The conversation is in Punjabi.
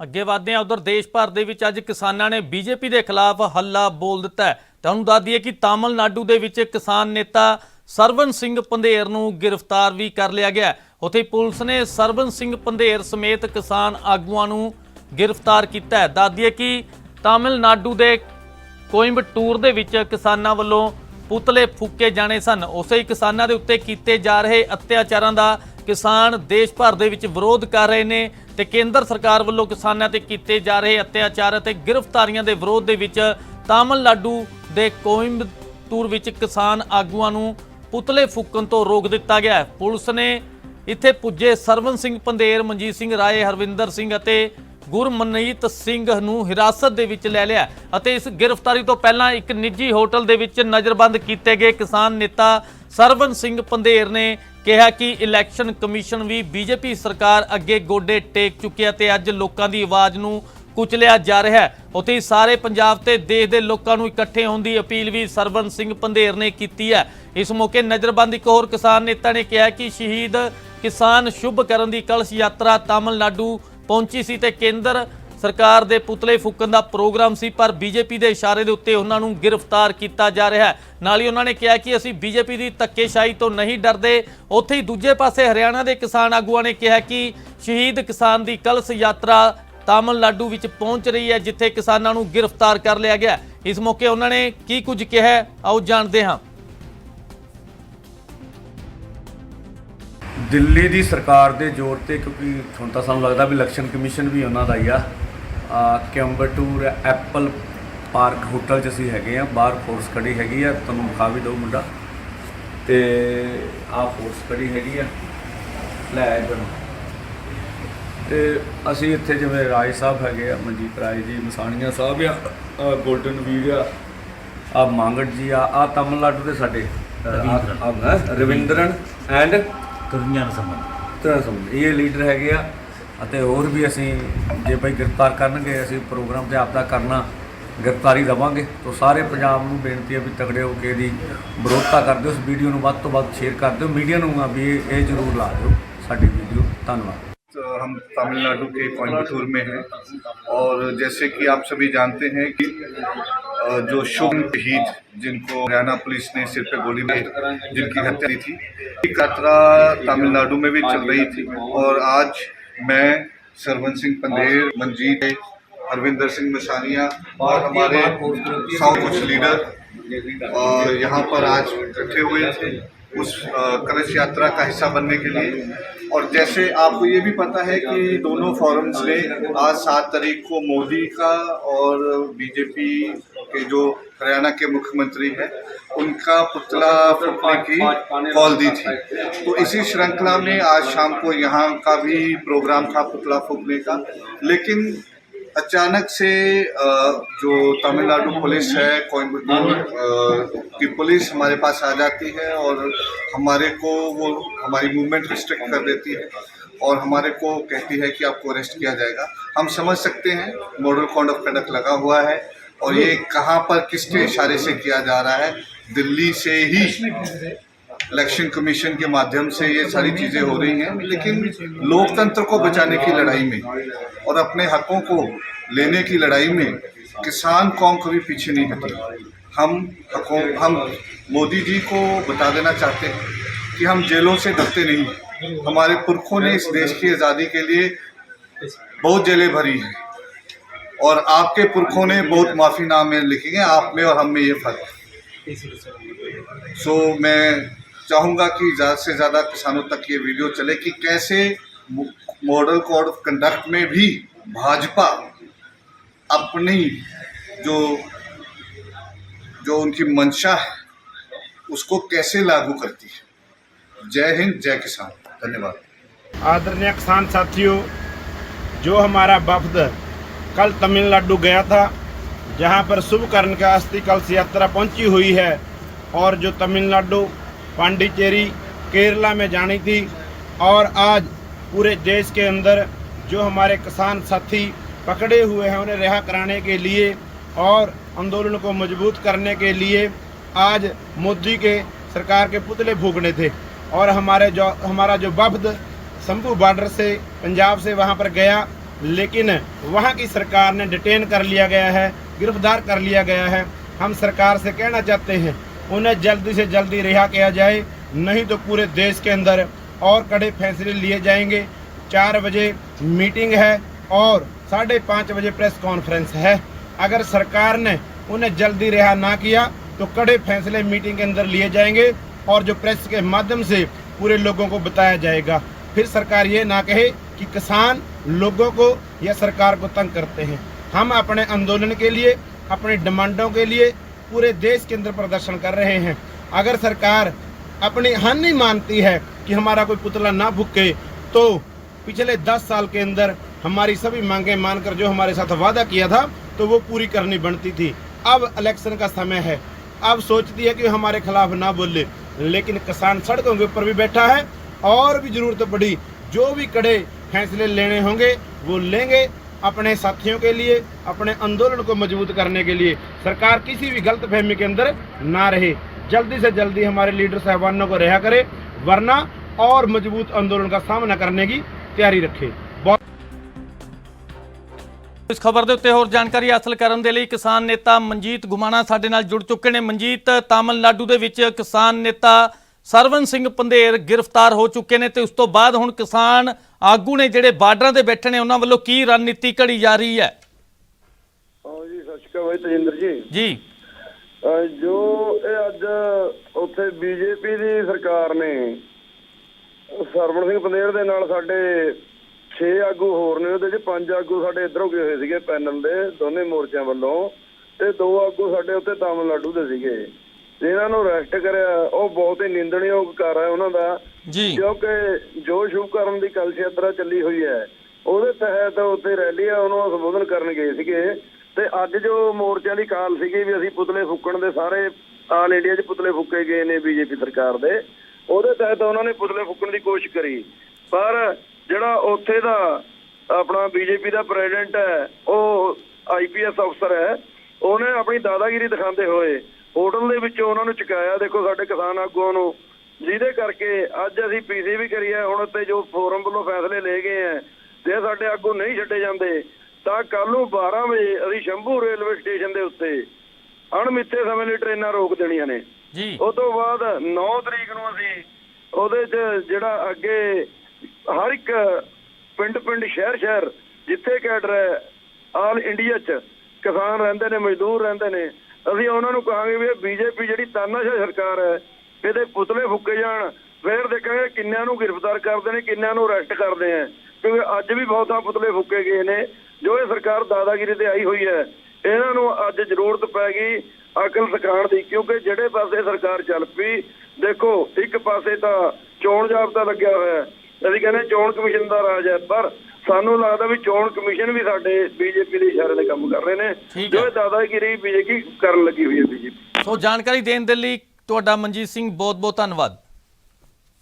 ਅੱਗੇ ਵਧਦੇ ਹਾਂ, ਉਧਰ ਦੇਸ਼ ਭਰ ਦੇ ਵਿੱਚ ਅੱਜ ਕਿਸਾਨਾਂ ਨੇ ਬੀਜੇਪੀ ਦੇ ਖਿਲਾਫ ਹੱਲਾ ਬੋਲ ਦਿੱਤਾ ਹੈ। ਤੁਹਾਨੂੰ ਦੱਸ ਦਈਏ ਕਿ ਤਾਮਿਲਨਾਡੂ ਦੇ ਵਿੱਚ ਕਿਸਾਨ ਨੇਤਾ ਸਰਵਨ ਸਿੰਘ ਪੰਧੇਰ ਨੂੰ ਗ੍ਰਿਫਤਾਰ ਵੀ ਕਰ ਲਿਆ ਗਿਆ ਹੈ। ਉੱਥੇ ਪੁਲਿਸ ਨੇ ਸਰਵਨ ਸਿੰਘ ਪੰਧੇਰ ਸਮੇਤ ਕਿਸਾਨ ਆਗੂਆਂ ਨੂੰ ਗ੍ਰਿਫਤਾਰ ਕੀਤਾ ਹੈ। ਦੱਸ ਦਈਏ ਕਿ ਤਾਮਿਲਨਾਡੂ ਦੇ ਕੋਇੰਬਟੂਰ ਦੇ ਵਿੱਚ ਕਿਸਾਨਾਂ ਵੱਲੋਂ ਪੁਤਲੇ ਫੂਕੇ ਜਾਣੇ ਸਨ। ਉਸੇ ਹੀ ਕਿਸਾਨਾਂ ਦੇ ਉੱਤੇ ਕੀਤੇ ਜਾ ਰਹੇ ਅਤਿਆਚਾਰਾਂ ਦਾ ਕਿਸਾਨ ਦੇਸ਼ ਭਰ ਦੇ ਵਿੱਚ ਵਿਰੋਧ ਕਰ ਰਹੇ ਨੇ। ਤੇ ਕੇਂਦਰ ਸਰਕਾਰ ਵੱਲੋਂ ਕਿਸਾਨਾਂ ਤੇ ਕੀਤੇ ਜਾ ਰਹੇ ਅਤਿਆਚਾਰ ਅਤੇ ਗ੍ਰਿਫਤਾਰੀਆਂ ਦੇ ਵਿਰੋਧ ਦੇ ਵਿੱਚ ਤਾਮਿਲਨਾਡੂ ਦੇ ਕੋਇੰਬਟੂਰ ਵਿੱਚ ਕਿਸਾਨ ਆਗੂਆਂ ਨੂੰ ਪੁਤਲੇ ਫੂਕਣ ਤੋਂ ਰੋਕ ਦਿੱਤਾ ਗਿਆ ਹੈ। ਪੁਲਿਸ ਨੇ ਇੱਥੇ ਪੁੱਜੇ ਸਰਵਨ ਸਿੰਘ ਪੰਧੇਰ, ਮਨਜੀਤ ਸਿੰਘ ਰਾਏ, ਹਰਵਿੰਦਰ ਸਿੰਘ ਅਤੇ ਗੁਰਮਨਜੀਤ ਸਿੰਘ ਨੂੰ ਹਿਰਾਸਤ ਦੇ ਵਿੱਚ ਲੈ ਲਿਆ ਅਤੇ ਇਸ ਗ੍ਰਿਫਤਾਰੀ ਤੋਂ ਪਹਿਲਾਂ ਇੱਕ ਨਿੱਜੀ ਹੋਟਲ ਦੇ ਵਿੱਚ ਨਜ਼ਰਬੰਦ ਕੀਤੇ ਗਏ ਕਿਸਾਨ ਨੇਤਾ ਸਰਵਨ ਸਿੰਘ ਪੰਧੇਰ ਨੇ ਕਿਹਾ ਕਿ ਇਲੈਕਸ਼ਨ ਕਮਿਸ਼ਨ ਵੀ ਬੀਜੇਪੀ ਸਰਕਾਰ ਅੱਗੇ ਗੋਡੇ ਟੇਕ ਚੁੱਕਿਆ ਤੇ ਅੱਜ ਲੋਕਾਂ ਦੀ ਆਵਾਜ਼ ਨੂੰ ਕੁਚਲਿਆ ਜਾ ਰਿਹਾ ਹੈ। ਉੱਥੇ ਹੀ ਸਾਰੇ ਪੰਜਾਬ ਤੇ ਦੇਸ਼ ਦੇ ਲੋਕਾਂ ਨੂੰ ਇਕੱਠੇ ਹੋਣ ਦੀ ਅਪੀਲ ਵੀ ਸਰਵਨ ਸਿੰਘ ਪੰਧੇਰ ਨੇ ਕੀਤੀ ਹੈ। ਇਸ ਮੌਕੇ ਨਜ਼ਰਬੰਦ ਇੱਕ ਹੋਰ ਕਿਸਾਨ ਨੇਤਾ ਨੇ ਕਿਹਾ ਕਿ ਸ਼ਹੀਦ ਕਿਸਾਨ ਸ਼ੁਭ ਕਰਨ ਦੀ ਕਲਸ਼ ਯਾਤਰਾ ਤਾਮਿਲਨਾਡੂ ਪਹੁੰਚੀ ਸੀ ਤੇ ਕੇਂਦਰ ਸਰਕਾਰ ਦੇ ਪੁਤਲੇ ਫੂਕਣ ਦਾ ਪ੍ਰੋਗਰਾਮ ਸੀ, ਪਰ ਬੀਜੇਪੀ ਦੇ ਇਸ਼ਾਰੇ ਦੇ ਉੱਤੇ ਉਹਨਾਂ ਨੂੰ ਗ੍ਰਿਫਤਾਰ ਕੀਤਾ ਜਾ ਰਿਹਾ ਹੈ। ਨਾਲ ਹੀ ਉਹਨਾਂ ਨੇ ਕਿਹਾ ਕਿ ਅਸੀਂ ਬੀਜੇਪੀ ਦੀ ਧੱਕੇਸ਼ਾਹੀ ਤੋਂ ਨਹੀਂ ਡਰਦੇ। ਉੱਥੇ ਹੀ ਦੂਜੇ ਪਾਸੇ ਹਰਿਆਣਾ ਦੇ ਕਿਸਾਨ ਆਗੂਆਂ ਨੇ ਕਿਹਾ ਕਿ ਸ਼ਹੀਦ ਕਿਸਾਨ ਦੀ ਕਲਸ਼ ਯਾਤਰਾ ਤਾਮਿਲਨਾਡੂ ਵਿੱਚ ਪਹੁੰਚ ਰਹੀ ਹੈ, ਜਿੱਥੇ ਕਿਸਾਨਾਂ ਨੂੰ ਗ੍ਰਿਫਤਾਰ ਕਰ ਲਿਆ ਗਿਆ ਇਸ ਮੌਕੇ ਉਹਨਾਂ ਨੇ ਕੀ ਕੁਝ ਕਿਹਾ ਆਓ ਜਾਣਦੇ ਹਾਂ। ਦਿੱਲੀ ਦੀ ਸਰਕਾਰ ਦੇ ਜ਼ੋਰ ਤੇ ਕਿਉਂਕਿ ਹੁਣ ਤਾਂ ਸਾਨੂੰ ਲੱਗਦਾ ਵੀ ਇਲੈਕਸ਼ਨ ਕਮਿਸ਼ਨ ਵੀ ਉਹਨਾਂ ਦਾ ਹੀ ਆ। ਆ ਕੈਂਬਰਟੂਰ ਐਪਲ ਪਾਰਕ ਹੋਟਲ 'ਚ ਅਸੀਂ ਹੈਗੇ ਆ ਬਾਹਰ ਫੋਰਸ ਖੜੀ ਹੈਗੀ ਆ ਤੁਹਾਨੂੰ ਵਿਖਾ ਵੀ ਦਊ ਮੁੰਡਾ। ਤੇ ਆ ਫੋਰਸ ਖੜੀ ਹੈਗੀ ਆ ਲੈ ਇਧਰ ਤੇ ਅਸੀਂ ਇੱਥੇ ਜਿਵੇਂ ਰਾਏ ਸਾਹਿਬ ਹੈਗੇ ਆ ਮਨਜੀਤ ਰਾਏ ਜੀ ਮਸਾਣੀਆਂ ਸਾਹਿਬ ਆ ਗੋਲਡਨ ਵੀਰ ਆ ਆ ਮੰਗੜ ਜੀ ਆ ਆ ਤਮਿਲਨਾਡੂ ਦੇ ਸਾਡੇ ਰਵਿੰਦਰਨ। ਐਂਡ ਕਵੀਆਂ ਸੰਬੰਧ ਤਰ੍ਹਾਂ ਸਮਝ ਇਹ ਲੀਡਰ ਹੈਗੇ ਆ। ਅਤੇ ਹੋਰ ਵੀ ਅਸੀਂ ਜੇ ਭਾਈ ਗ੍ਰਿਫਤਾਰ ਕਰਨਗੇ ਅਸੀਂ ਪ੍ਰੋਗਰਾਮ ਤੇ ਆਪਦਾ ਕਰਨਾ ਗ੍ਰਿਫਤਾਰੀ ਦੇਵਾਂਗੇ ਤੋਂ ਸਾਰੇ ਪੰਜਾਬ ਨੂੰ ਬੇਨਤੀ ਹੈ ਵੀ ਤਗੜੇ ਹੋ ਕੇ ਇਹਦੀ ਵਿਰੋਧਤਾ ਕਰਦੇ ਉਸ ਵੀਡੀਓ ਨੂੰ ਵੱਧ ਤੋਂ ਵੱਧ ਸ਼ੇਅਰ ਕਰ ਦਿਓ ਮੀਡੀਆ ਨੂੰ ਆ ਵੀ ਇਹ ਇਹ ਜ਼ਰੂਰ ਲਾ ਦਿਓ ਸਾਡੀ ਵੀਡੀਓ ਧੰਨਵਾਦ तो हम तमिलनाडु के कोयम्बटूर में हैं और जैसे कि आप सभी जानते हैं कि अ, जो शुभ शहीद जिनको हरियाणा पुलिस ने सिर पे गोली मारी जिनकी हत्या की थी एक यात्रा तमिलनाडु में भी चल रही थी और आज मैं सरवन सिंह पंदेर मंजीत हरविंदर सिंह मसानिया और हमारे साउथ कुछ लीडर और यहाँ पर आज इकट्ठे हुए थे उस कलश यात्रा का हिस्सा बनने के लिए। और जैसे आपको ये भी पता है कि दोनों फोरम्स ने आज सात तारीख को मोदी का और बीजेपी के जो हरियाणा के मुख्यमंत्री हैं, उनका पुतला फूकने की कॉल दी थी। तो इसी श्रृंखला में आज शाम को यहाँ का भी प्रोग्राम था पुतला फूकने का। लेकिन अचानक से जो तमिलनाडु पुलिस है कोयम्बटूर की पुलिस हमारे पास आ जाती है और हमारे को वो, हमारी मूवमेंट रिस्ट्रिक्ट कर देती है और हमारे को कहती है कि आपको अरेस्ट किया जाएगा। हम समझ सकते हैं मॉडल कोड ऑफ़ कंडक्ट लगा हुआ है और ये कहाँ पर किसके इशारे से किया जा रहा है, दिल्ली से ही। इलेक्शन कमीशन के माध्यम से ये सारी चीज़ें हो रही हैं, लेकिन लोकतंत्र को बचाने की लड़ाई में और अपने हकों को लेने की लड़ाई में किसान कौम कभी पीछे नहीं हटी। हम हकों, हम मोदी जी को बता देना चाहते हैं कि हम जेलों से डरते नहीं हमारे पुरखों ने इस देश की आज़ादी के लिए बहुत जेलें भरी हैं और आपके पुरखों ने बहुत माफ़ीनामे लिखे हैं, आप में और हम में ये फ़र्क सो मैं चाहूँगा कि ज़्यादा से ज़्यादा किसानों तक ये वीडियो चले कि कैसे मॉडल कोड ऑफ़ कंडक्ट में भी भाजपा अपनी जो जो उनकी मंशा है, उसको कैसे लागू करती है। जय हिंद, जय किसान। धन्यवाद। आदरणीय किसान साथियों, जो हमारा वफद कल तमिलनाडु गया था, जहाँ पर शुभकर्ण का अस्थि कलश यात्रा पहुँची हुई है, और जो तमिलनाडु पांडिचेरी, केरला में जानी थी और आज पूरे देश के अंदर जो हमारे किसान साथी पकड़े हुए हैं, उन्हें रिहा कराने के लिए और आंदोलन को मज़बूत करने के लिए आज मोदी के सरकार के पुतले फूकने थे। और हमारे जो, हमारा जो वफद शंभू बॉर्डर से, पंजाब से वहाँ पर गया, लेकिन वहाँ की सरकार ने डिटेन कर लिया गया है, गिरफ़्तार कर लिया गया है। हम सरकार से कहना चाहते हैं उन्हें जल्दी से जल्दी रिहा किया जाए, नहीं तो पूरे देश के अंदर और कड़े फैसले लिए जाएँगे। चार बजे मीटिंग है और साढ़े पाँच बजे प्रेस कॉन्फ्रेंस है। अगर सरकार ने उन्हें जल्दी रिहा ना किया तो कड़े फैसले मीटिंग के अंदर लिए जाएँगे और जो प्रेस के माध्यम से पूरे लोगों को बताया जाएगा। फिर सरकार ये ना कहे कि किसान लोगों को या सरकार को तंग करते हैं। हम अपने आंदोलन के लिए, अपनी डिमांडों के लिए पूरे देश के अंदर प्रदर्शन कर रहे हैं। अगर सरकार अपनी हानि मानती है कि हमारा कोई पुतला ना भुके तो पिछले दस साल के अंदर हमारी सभी मांगे मानकर जो हमारे साथ वादा किया था तो वो पूरी करनी बनती थी। अब इलेक्शन का समय है। अब सोचती है कि हमारे खिलाफ ना बोले, लेकिन किसान सड़कों के ऊपर भी बैठा है और भी ज़रूरत पड़ी। जो भी कड़े फैसले लेने होंगे, वो लेंगे। अपने साथियों के लिए अपने आंदोलन को मजबूत करने के लिए सरकार किसी भी गलत फहमी के अंदर ना रहे जल्दी से जल्दी हमारे लीडर साहबानों को रिहा करे वरना और मजबूत आंदोलन का सामना करने की तैयारी रखे बहुत ਇਸ ਖਬਰ ਦੇ ਉੱਤੇ ਹੋਰ ਜਾਣਕਾਰੀ ਹਾਸਲ ਕਰਨ ਦੇ ਲਈ ਕਿਸਾਨ ਨੇਤਾ ਮਨਜੀਤ ਗੁਮਾਣਾ ਸਾਡੇ ਨਾਲ ਜੁੜ ਚੁੱਕੇ ਨੇ ਮਨਜੀਤ ਤਾਮਿਲਨਾਡੂ ਦੇ ਵਿੱਚ ਕਿਸਾਨ ਨੇਤਾ ਸਰਵਨ ਸਿੰਘ ਪੰਧੇਰ ਗ੍ਰਿਫਤਾਰ ਹੋ ਚੁੱਕੇ ਨੇ ਤੇ ਉਸ ਤੋਂ ਬਾਅਦ ਹੁਣ ਕਿਸਾਨ ਆਗੂ ਨੇ ਜਿਹੜੇ ਬਾਰਡਰਾਂ ਤੇ ਬੈਠੇ ਨੇ ਉਹਨਾਂ ਵੱਲੋਂ ਕੀ ਰਣਨੀਤੀ ਘੜੀ ਜਾ ਰਹੀ ਹੈ? ਹਾਂ ਜੀ ਸਤਿ ਸ਼੍ਰੀ ਅਕਾਲ ਬਾਈ ਤਜਿੰਦਰ ਜੀ। ਜੀ। ਜੋ ਇਹ ਅੱਜ ਉੱਥੇ ਬੀਜੇਪੀ ਦੀ ਸਰਕਾਰ ਨੇ ਸਰਵਣ ਸਿੰਘ ਪੰਦੇਰ ਦੇ ਨਾਲ ਸਾਡੇ 6 ਆਗੂ ਹੋਰ ਨੇ ਉਹਦੇ ਚ ਪੰਜ ਆਗੂ ਸਾਡੇ ਇਧਰੋਂ ਗਏ ਹੋਏ ਸੀਗੇ ਪੈਨਲ ਦੇ ਦੋਨੇ ਮੋਰਚਿਆਂ ਵੱਲੋਂ ਤੇ ਦੋ ਆਗੂ ਸਾਡੇ ਉੱਤੇ ਤਾਮਿਲਨਾਡੂ ਦੇ ਸੀਗੇ। ਜਿਹਨਾਂ ਨੂੰ ਅਰੈਸਟ ਕਰਿਆ ਉਹ ਬਹੁਤ ਹੀ ਨਿੰਦਣਯੋਗ ਕਰ ਹੈ ਉਹਨਾਂ ਦਾ। ਜੀ। ਕਿਉਂਕਿ ਜੋ ਸ਼ੁਭ ਕਰਨ ਦੀ ਕਲਸ਼ ਯਾਤਰਾ ਚੱਲੀ ਹੋਈ ਹੈ ਉਹਦੇ ਤਹਿਤ ਉੱਥੇ ਰੈਲੀ ਆ ਉਹਨੂੰ ਸੰਬੋਧਨ ਕਰਨ ਗਏ ਸੀਗੇ। ਤੇ ਅੱਜ ਜੋ ਮੋਰਚਿਆਂ ਦੀ ਕਾਲ ਸੀਗੀ ਵੀ ਅਸੀਂ ਪੁਤਲੇ ਫੁੱਕਣ ਦੇ ਸਾਰੇ ਆਲ ਇੰਡੀਆ 'ਚ ਪੁਤਲੇ ਫੁੱਕੇ ਗਏ ਨੇ ਬੀਜੇਪੀ ਸਰਕਾਰ ਦੇ ਉਹਦੇ ਤਹਿਤ ਉਹਨਾਂ ਨੇ ਪੁਤਲੇ ਫੁੱਕਣ ਦੀ ਕੋਸ਼ਿਸ਼ ਕਰੀ। ਪਰ ਜਿਹੜਾ ਉੱਥੇ ਦਾ ਆਪਣਾ ਬੀਜੇਪੀ ਦਾ ਪ੍ਰੈਜ਼ੀਡੈਂਟ ਹੈ ਉਹ ਆਈਪੀਐਸ ਅਫਸਰ ਹੈ ਉਹਨੇ ਆਪਣੀ ਦਾਦਾਗਿਰੀ ਦਿਖਾਉਂਦੇ ਹੋਏ ਹੋਟਲ ਦੇ ਵਿੱਚੋਂ ਉਹਨਾਂ ਨੂੰ ਚੁਕਾਇਆ। ਦੇਖੋ ਸਾਡੇ ਕਿਸਾਨ ਆਗੂਆਂ ਨੂੰ ਜਿਹਦੇ ਕਰਕੇ ਅੱਜ ਅਸੀਂ ਪੀਸੀ ਵੀ ਕਰੀ ਹੈ ਹੁਣ ਤੇ ਜੋ ਫੋਰਮ ਵੱਲੋਂ ਫੈਸਲੇ ਲਏ ਗਏ ਹੈ ਜੇ ਸਾਡੇ ਆਗੂ ਨਹੀਂ ਛੱਡੇ ਜਾਂਦੇ ਤਾਂ ਕੱਲ ਨੂੰ 12 ਵਜੇ ਅਸੀਂ ਸ਼ੰਭੂ ਰੇਲਵੇ ਸਟੇਸ਼ਨ ਦੇ ਉੱਤੇ ਅਣਮਿੱਥੇ ਸਮੇਂ ਲਈ ਟ੍ਰੇਨਾਂ ਰੋਕ ਦੇਣੀਆਂ ਨੇ। ਜੀ। ਉਸ ਤੋਂ ਬਾਅਦ 9 ਤਰੀਕ ਨੂੰ ਅਸੀਂ ਉਹਦੇ 'ਚ ਜਿਹੜਾ ਅੱਗੇ ਹਰ ਇੱਕ ਪਿੰਡ ਪਿੰਡ ਸ਼ਹਿਰ ਸ਼ਹਿਰ ਜਿੱਥੇ ਕੈਡਰ ਹੈ ਆਲ ਇੰਡੀਆ 'ਚ ਕਿਸਾਨ ਰਹਿੰਦੇ ਨੇ ਮਜ਼ਦੂਰ ਰਹਿੰਦੇ ਨੇ ਅਸੀਂ ਉਹਨਾਂ ਨੂੰ ਕਹਾਂਗੇ ਵੀ ਇਹ ਬੀਜੇਪੀ ਜਿਹੜੀ ਤਾਨਾਸ਼ਾਹ ਸਰਕਾਰ ਹੈ, ਇਹਦੇ ਪੁਤਲੇ ਫੁੱਕੇ ਜਾਣ। ਫਿਰ ਦੇਖਾਂਗੇ ਕਿੰਨਿਆਂ ਨੂੰ ਗ੍ਰਿਫਤਾਰ ਕਰਦੇ ਨੇ, ਕਿੰਨਿਆਂ ਨੂੰ ਅਰੈਸਟ ਕਰਦੇ ਆ। ਕਿਉਂਕਿ ਅੱਜ ਵੀ ਬਹੁਤਾਂ ਪੁਤਲੇ ਫੁੱਕੇ ਗਏ ਨੇ, ਜੋ ਇਹ ਸਰਕਾਰ ਦਾਦਾਗਿਰੀ ਤੇ ਆਈ ਹੋਈ ਹੈ, ਇਹਨਾਂ ਨੂੰ ਅੱਜ ਜ਼ਰੂਰਤ ਪੈ ਗਈ ਅਕਲ ਸਿਖਾਉਣ ਦੀ, ਕਿਉਂਕਿ ਜਿਹੜੇ ਪਾਸੇ ਸਰਕਾਰ ਚੱਲ ਪਈ, ਦੇਖੋ, ਇੱਕ ਪਾਸੇ ਤਾਂ ਚੋਣ ਜਾਬਤਾ ਲੱਗਿਆ ਹੋਇਆ ਅਸੀਂ ਕਹਿੰਦੇ ਚੋਣ ਕਮਿਸ਼ਨ ਦਾ ਰਾਜ ਹੈ, ਪਰ ਸਾਨੂੰ ਲੱਗਦਾ ਵੀ ਚੋਣ ਕਮਿਸ਼ਨ ਵੀ ਸਾਡੇ ਬੀਜੇਪੀ ਦੇ ਇਸ਼ਾਰੇ ਦੇ ਕੰਮ ਕਰ ਰਹੇ ਨੇ। ਜੋ। ਇਹ ਦਾਦਾਗਿਰੀ ਬੀਜੇਪੀ ਕਰਨ ਲੱਗੀ ਹੋਈ ਹੈ ਬੀਜੇਪੀ ਸੋ ਜਾਣਕਾਰੀ ਦੇਣ ਦੇ ਲਈ ਤੁਹਾਡਾ ਮਨਜੀਤ ਸਿੰਘ ਬਹੁਤ ਬਹੁਤ ਧੰਨਵਾਦ।